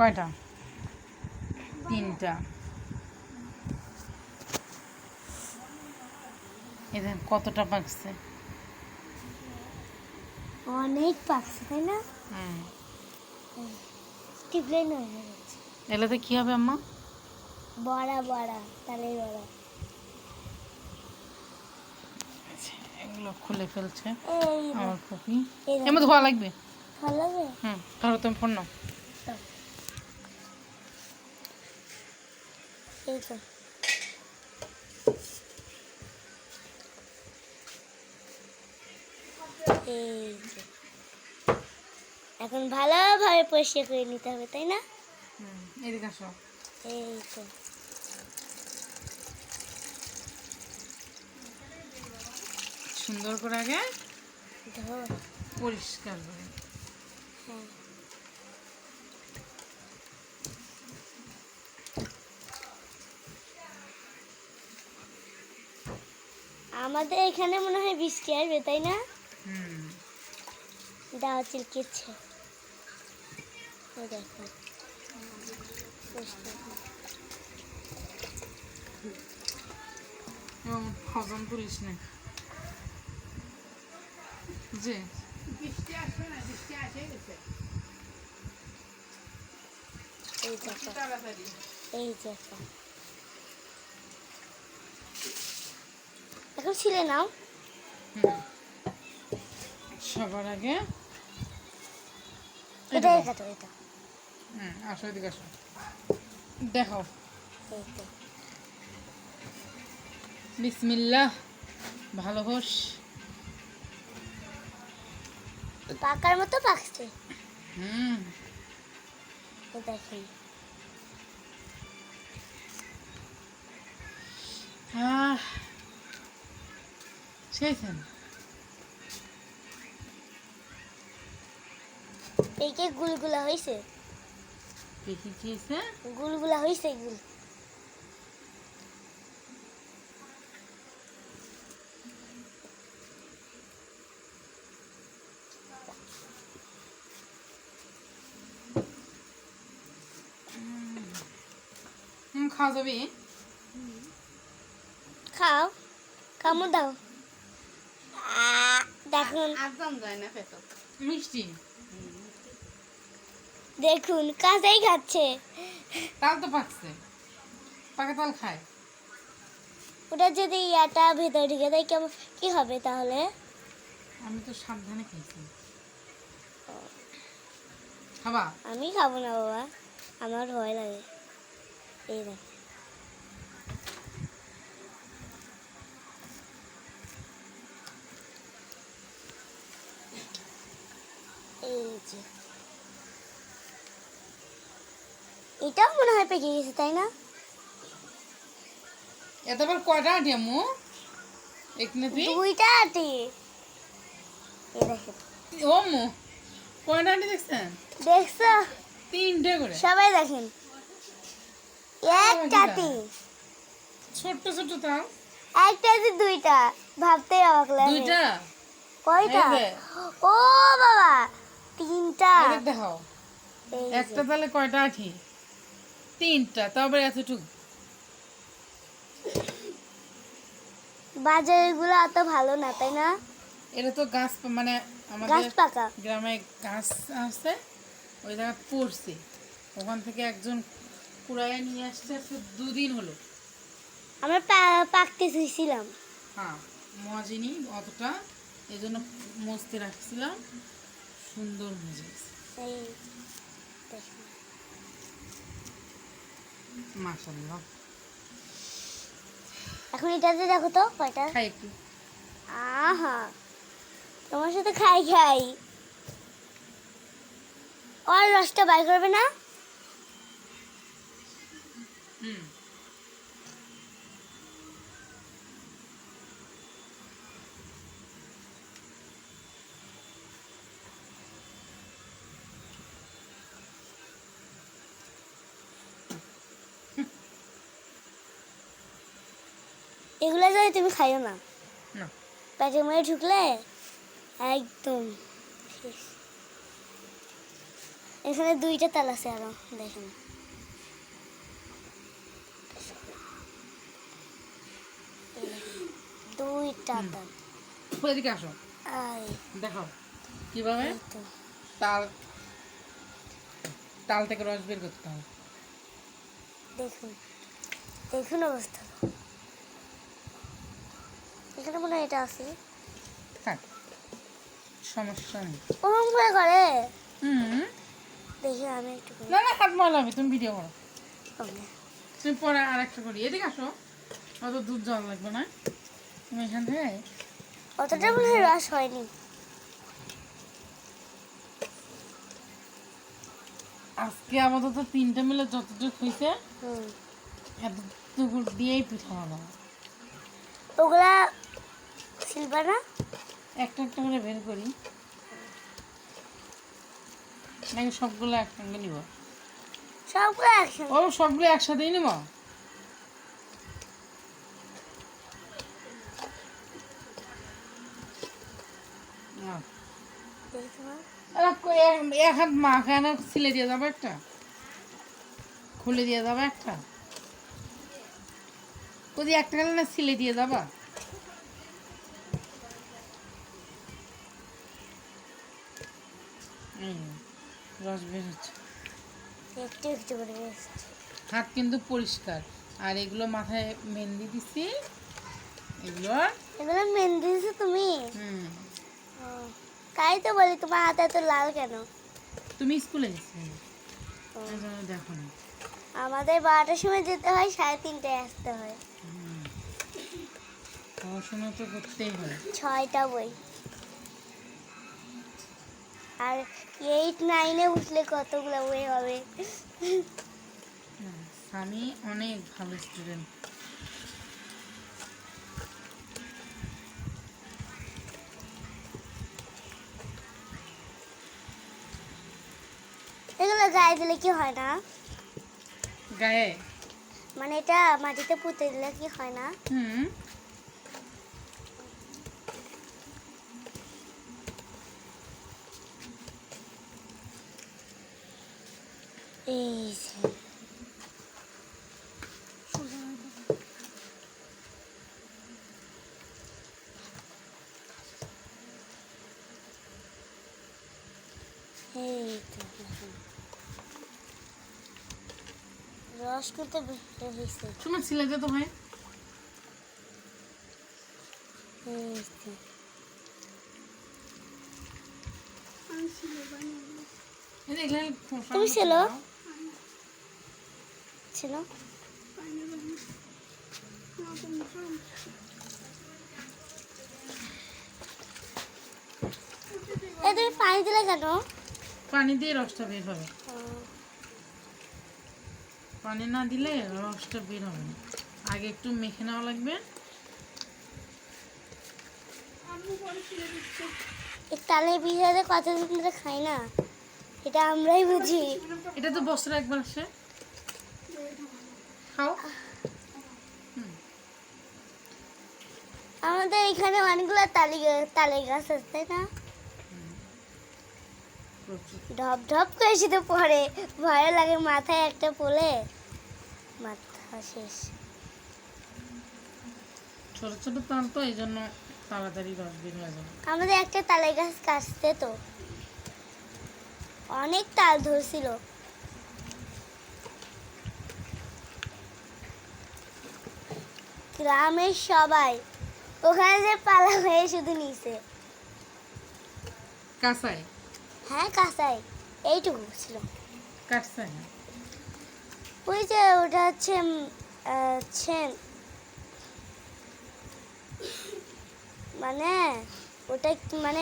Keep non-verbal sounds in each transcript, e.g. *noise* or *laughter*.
কয়টা? তিনটা। এদের কতটা পাকছে? অনেক পাকছে তাই না? হয়ে। যাচ্ছে এলাতে কি হবে আম্মা? বড়া বড়া তাহলে বড়া। আচ্ছা, এগুলো খুলে ফেলছে আমার কপি। মধ্যে ধোয়া লাগবে? ভালো লাগে হুম ধরো তুমি ফোন নাও। এই তো এই যে। এখন ভালোভাবে পরিষ্কার করে নিতে হবে তাই না হুম এদিকে আসো এই তো সুন্দর করে আগে পরিষ্কার করে হ্যাঁ আমাদের এখানে মনে হয় বৃষ্টি আসবে তাই না? হুম। দাওয়া চিলকেছে। ওই দেখো। পরিষ্কার করে। এবং হজম করিস না। যে। এই দেখো। এই দেখো। এখন ছিলে নাও। সবার আগে এটাই কাটো এটা। হুম আসো এদিকে আসো। দেখো বিসমিল্লাহ ভালো হোস। পাকার মতো পাকছে। হুম। দেখেন। আহ এই যে গুলগুলা হয়েছে দেখি খেয়েছে? গুলগুলা হয়েছে গুল। খাওয়া যাবে? খাও। কামড় দাও। দেখুন। একদম যায় না পেতো। মিষ্টি। দেখুন কাঁচাই খাচ্ছে। তাল তো পাকছে। পাকা তাল খায়। ওটা যদি ইয়াটা ভেতরে ঢুকে দেয় কেমন কি হবে তাহলে? আমি তো সাবধানে খেয়েছি। খাবা? আমি খাব না বাবা। আমার ভয় লাগে। এই দেখ। এই যে। এটাও মনে হয় পেকে গেছে তাই না? কয়টা আটি আম্মু? এক নাতি দুইটা আটি। দেখেন। ও আম্মু কয়টা আটি দেখছেন? দেখছ? তিনটে করে। সবাই দেখেন। একটাতে ছোট্ট ছোট্ট তাল একটাতে দুইটা। ভাবতে অবাক লাগে। দুইটা? কয়টা? ও বাবা! তিনটা। দেখাও। একটা তালে কয়টা? তিনটা তবে এতটুকু বাজারগুলো অত ভালো না তাই না? এটা তো গাছ মানে আমাদের গ্রামে গাছ আছে ওই জায়গায় পড়ছে। ওখান থেকে একজন কুড়াইয়া নিয়ে আসছে দুদিন হলো। আমরা পাকতে শুয়েছিলাম হ্যাঁ মজিনি অতটা এই জন্য মস্তে রাখছিলাম। সুন্দর দেখুন। মাসাল্লাহ এখন এটাতে দেখো তো কয়টা? খাই একটু। আহা তোমার সাথে খাই খাই। আর রসটা বাই করবে না? হুম। এগুলো যদি তুমি খাইও না না। পেটের মধ্যে ঢুকলে একদম এখানে দুইটা তাল আছে আরও দেখেন। দুইটা তাল। এদিকে আসো। দেখাও। কীভাবে? তাল। তাল থেকে রস বের করতে হবে। দেখুন দেখুন অবস্থা। এখানে মনে হয় এটা আছে। থাক সমস্যা নেই। ওরম করে করে? হুম। দেখি আমি একটু না না হাত ময়লা হবে তুমি ভিডিও করো। ওকে। তুমি পরে আর একটা করি। এদিকে আসো। অত দুধ জল লাগবে না। তুমি এখান থেকে অতটা মনে হয় রস হয়নি। আজকে আপাতত তিনটা মিলে যতটুকু হয়েছে হুম। এতটুকু দিয়েই পিঠা বানাবো। ওগুলা সিলভার না? একটা একটা করে বের করি। নাকি সবগুলো একসঙ্গে নিব? সবগুলো একসঙ্গে। ও সবগুলো একসাথেই নিব? এক- হাত মাখা না ছিলে দিয়ে যাব একটা? খুলে দিয়ে যাব একটা? যদি একটা গেলে না ছিলে দিয়ে যাবা? রস বের হচ্ছে। একটু একটু করে হাত কিন্তু পরিষ্কার। আর এগুলো মাথায় মেহেন্দি দিছি। এগুলো এগুলো মেহেন্দি দিছো তুমি? হুম। তাই তো বলি তোমার হাতে এত লাল কেন? তুমি স্কুলে গেছি? দেখো না। আমাদের বারোটার সময় যেতে হয় সাড়ে তিনটায় আসতে হয়। পড়াশোনা তো করতেই হয়। ছয়টা বই। আর এইট নাইনে উঠলে কতগুলো বই হবে? আমি অনেক ভালো স্টুডেন্ট এগুলো গায়ে দিলে কি হয় না? গায়ে? মানে এটা মাটিতে পুঁতে দিলে কি হয় না? হুম এই যে। এই তো দেখুন। রস করতে হয়েছে। ছেলেতে তো হয়। এই তুমি ছিল? ছিল। এই পানি দিলে কেন? পানি দিয়ে রসটা বের হবে। পানি না দিলে রসটা বের হবে না। আগে একটু মেখে নেওয়া লাগবে। তালে কতদিন ধরে খাই না। এটা আমরাই বুঝি। এটা তো বছরে একবার আসে। খাও। আমাদের এখানে অনেকগুলো তালি তালে গাছ আছে তাই না? ঢপ ঢপ করে শুধু পড়ে। ভয় লাগে মাথায় একটা পড়লে মাথা শেষ। ছোট ছোট তাল তো এই জন্য তাড়াতাড়ি রস বের হয়ে যাবে। আমাদের একটা তালে গাছ কাটতে তো। অনেক তাল ধরছিল। গ্রামের সবাই ওখানে যে পালা হয়ে শুধু নিছে। কাঁচায় হ্যাঁ কাঁচাই এইটুকু ছিল। কাটছে না। ওই যে ওটা হচ্ছে হচ্ছে মানে ওটা মানে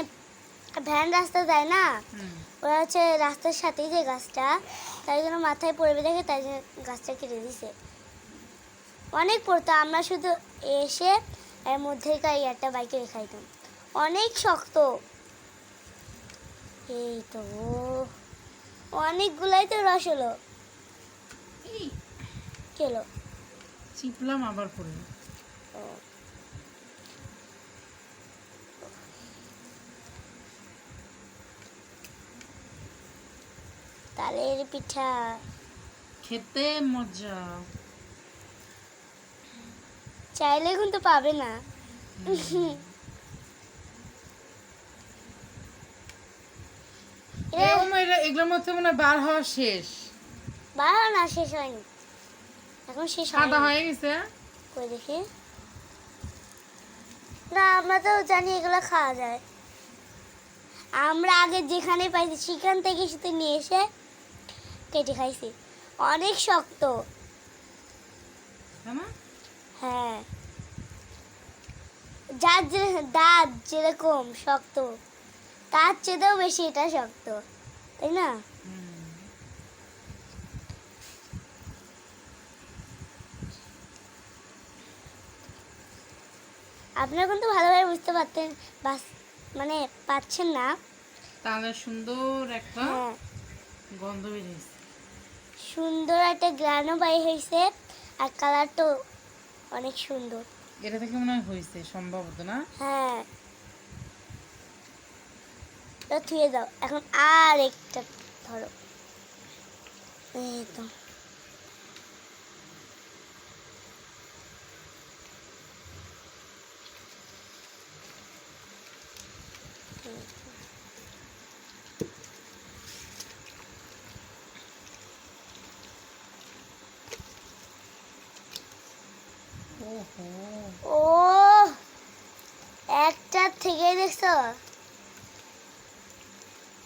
ভ্যান রাস্তা যায় না? ওরা হচ্ছে রাস্তার সাথেই যে গাছটা তাই জন্য মাথায় পড়বে দেখে তাই জন্য গাছটা কেটে দিছে। অনেক পড়তো আমরা শুধু এসে এর মধ্যে মধ্যেকার একটা বাইকে রেখাইতাম অনেক শক্ত। এই তো অনেকগুলাই তো রস হলো। কেলো চিপলাম আবার তালের পিঠা। খেতে মজা। চাইলে কিন্তু পাবে না। এগুলোর মধ্যে মনে বার হওয়া শেষ। বাবা না শেষ হয়নি। এখন শেষ সাদা হয়ে গেছে। কই দেখি? না আমরা তো জানি এগুলো খাওয়া যায়। আমরা আগে যেখানে পাইছি সেখান থেকে শুধু নিয়ে এসে কেটে খাইছি। অনেক শক্ত। হ্যাঁ। যার যে দাঁত যেরকম শক্ত তার চেয়েও বেশি এটা শক্ত তাই না? আপনারা কিন্তু ভালোভাবে বুঝতে পারতেন বাস মানে পাচ্ছেন না। তাহলে সুন্দর একটা হ্যাঁ। গন্ধ বেরিয়েছে সুন্দর একটা গ্রানও বাই হয়েছে আর কালারটাও অনেক সুন্দর। এটা থেকে মনে হয় হয়েছে সম্ভবত না? হ্যাঁ। এটা থুয়ে দাও। এখন আর একটা ধরো। এই তো। ও একটা থেকে দেখছ?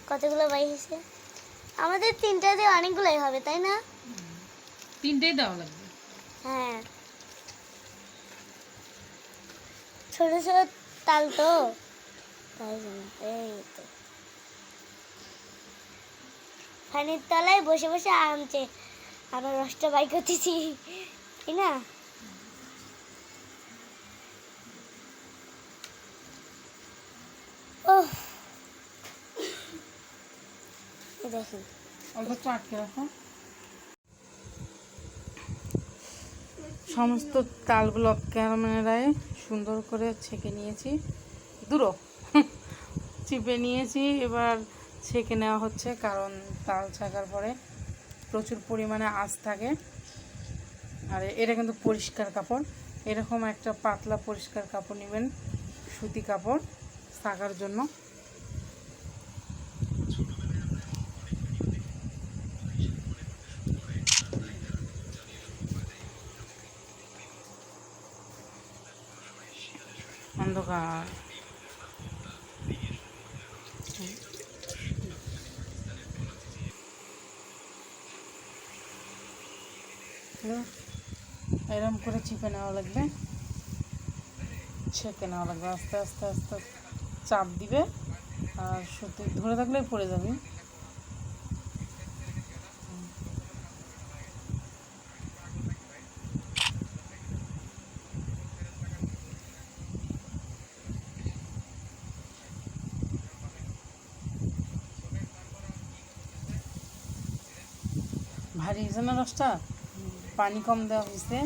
কতগুলো বাই হয়েছে? আমাদের তিনটাতে অনেকগুলোই হবে তাই না? তিনটেই দেওয়া লাগবে। হ্যাঁ। ছোট ছোট তাল তো। তাই এই তো। ফানির তলায় বসে বসে আনছে আমরা রসটা বাই করতেছি তাই না? সমস্ত তালগুলো ক্যারামেলায় সুন্দর করে ছেঁকে নিয়েছি। দূরো। *laughs* চিপে নিয়েছি। এবার ছেঁকে নেওয়া হচ্ছে, কারণ তাল ছাকার পরে প্রচুর পরিমাণে আঁচ থাকে। আর এটা কিন্তু পরিষ্কার কাপড়। এরকম একটা পাতলা পরিষ্কার কাপড় নেবেন, সুতি কাপড়। ছাকার জন্য। অন্ধকার। এরকম করে চিপে নেওয়া লাগবে। ছেঁকে নেওয়া লাগবে আস্তে আস্তে আস্তে। চাপ দিবে। আর সুতি ধরে থাকলে পড়ে যাবে। ভারী হয়েছে না রসটা? পানি কম দেওয়া হয়েছে।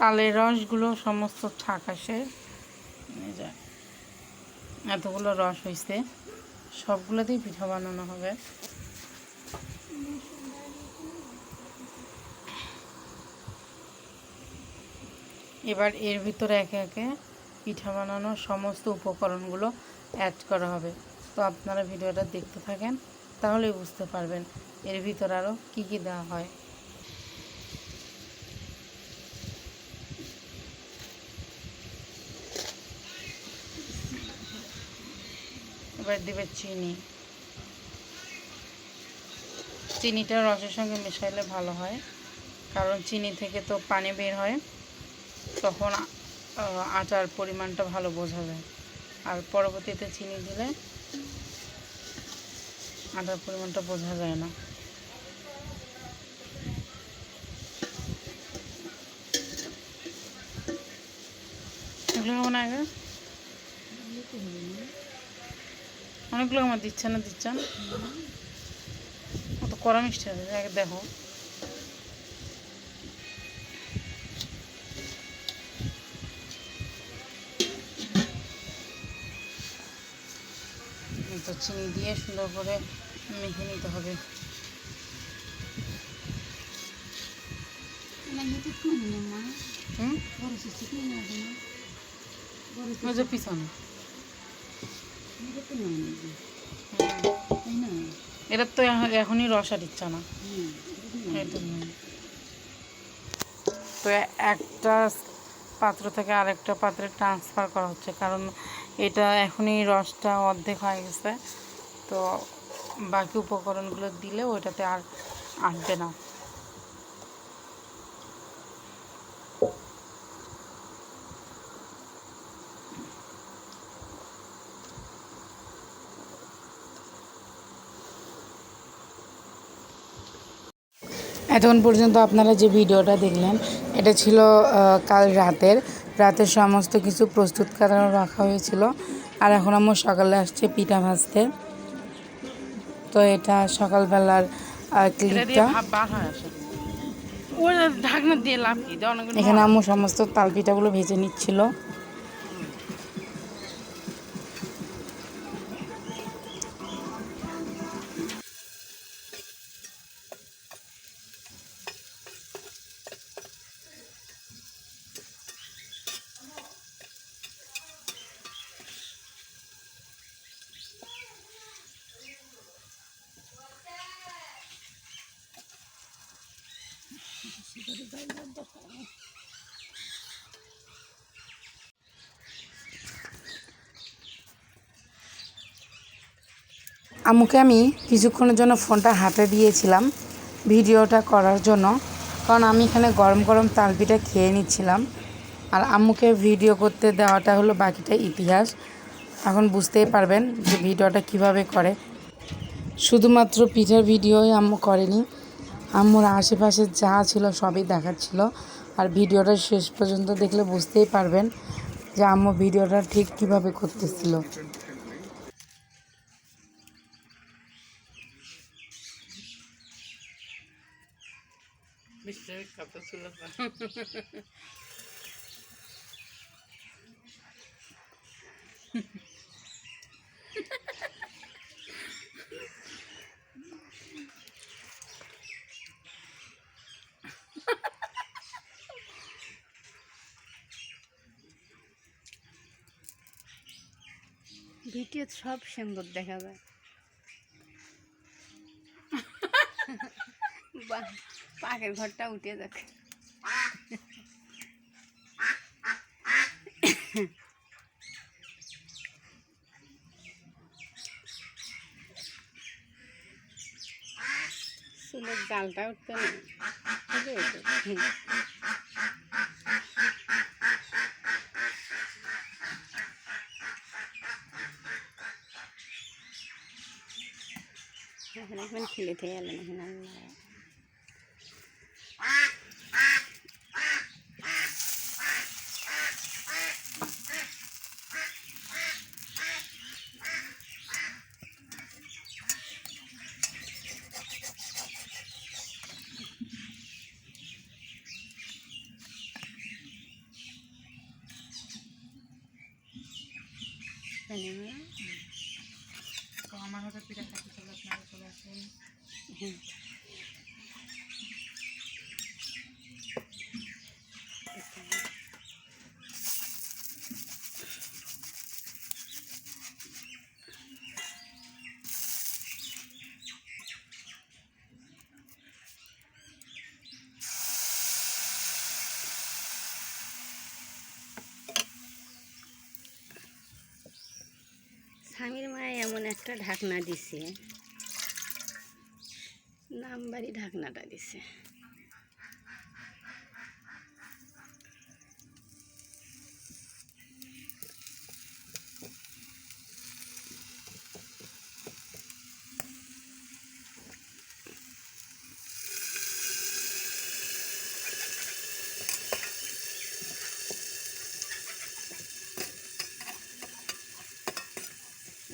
তালের রসগুলো সমস্ত ঠাক আসে। এতগুলো রস হয়েছে সবগুলোতেই পিঠা বানানো হবে। এবার এর ভিতরে একে একে পিঠা বানানোর সমস্ত উপকরণগুলো অ্যাড করা হবে। তো আপনারা ভিডিওটা দেখতে থাকেন, তাহলেই বুঝতে পারবেন এর ভিতরে আরও কী কী দেওয়া হয়। এবার দেবে চিনি। চিনিটা রসের সঙ্গে মেশাইলে ভালো হয়। কারণ চিনি থেকে তো পানি বের হয়, তখন আটার পরিমাণটা ভালো বোঝা যায়। আর পরবর্তীতে চিনি দিলে আটার পরিমাণটা বোঝা যায় না। অনেকগুলো খাব না আগে অনেকগুলো আমার দিচ্ছে না দিচ্ছে না। অত কড়া মিষ্টি আছে আগে দেখো। তো চিনি দিয়ে সুন্দর করে মেখে নিতে হবে। পিছনে। এটা তো এখ- এখনই রসা দিচ্ছে না। একদম না। তো একটা পাত্র থেকে আরেকটা পাত্রে ট্রান্সফার করা হচ্ছে কারণ এটা এখনই রসটা অর্ধেক হয়ে গেছে। তো বাকি উপকরণগুলো দিলে ওইটাতে আর আসবে না। এতক্ষণ পর্যন্ত আপনারা যে ভিডিওটা দেখলেন এটা ছিল কাল রাতের। রাতের সমস্ত কিছু প্রস্তুত করা রাখা হয়েছিল। আর এখন আমার সকালে আসছে পিঠা ভাজতে। তো এটা সকালবেলার ক্লিপটা ঢাকনা দিয়ে লাভ কি এখানে আমার সমস্ত তাল পিঠাগুলো ভেজে নিচ্ছিল। আম্মুকে আমি কিছুক্ষণের জন্য ফোনটা হাতে দিয়েছিলাম, ভিডিওটা করার জন্য, কারণ আমি এখানে গরম গরম তালপিঠা খেয়ে নিচ্ছিলাম। আর আম্মুকে ভিডিও করতে দেওয়াটা হলো বাকিটা ইতিহাস। এখন বুঝতেই পারবেন যে ভিডিওটা কীভাবে করে। শুধুমাত্র পিঠার ভিডিওই আম্মু করেনি আম্মুর আশেপাশে যা ছিল সবই দেখাচ্ছিল। আর ভিডিওটা শেষ পর্যন্ত দেখলে বুঝতেই পারবেন যে আম্মু ভিডিওটা ঠিক কীভাবে করতেছিল। *laughs* ভিডিও সব সুন্দর দেখা যায়। পাকের ঘরটা উঠে চুলের জালটা উঠতে না উঠে উঠে। হুম। এখন এখন খেলে থেকে এলেন এখন আল্লাহ জানি না। তো আমার হাতে পিঠা খাইতে চলে আপনারা চলে আসুন স্বামীর মায়ে এমন একটা ঢাকনা দিছে। আমবাড়ি ঢাকনাটা দিছে।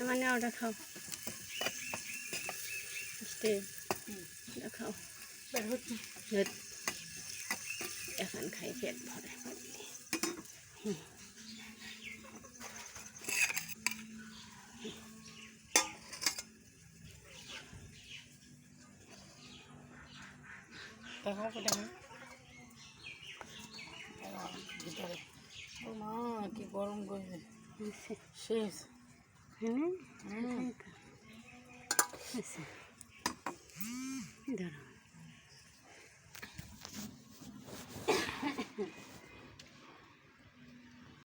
মানে ওটা খাও। স্টে แล้วเขาเป็นรถเงิดอาหารไข่เผ็ดพอได้พอดีแต่เขาก็ดังมากี่กรัมกูเชฟเห็นี่ไหม দাঁড়া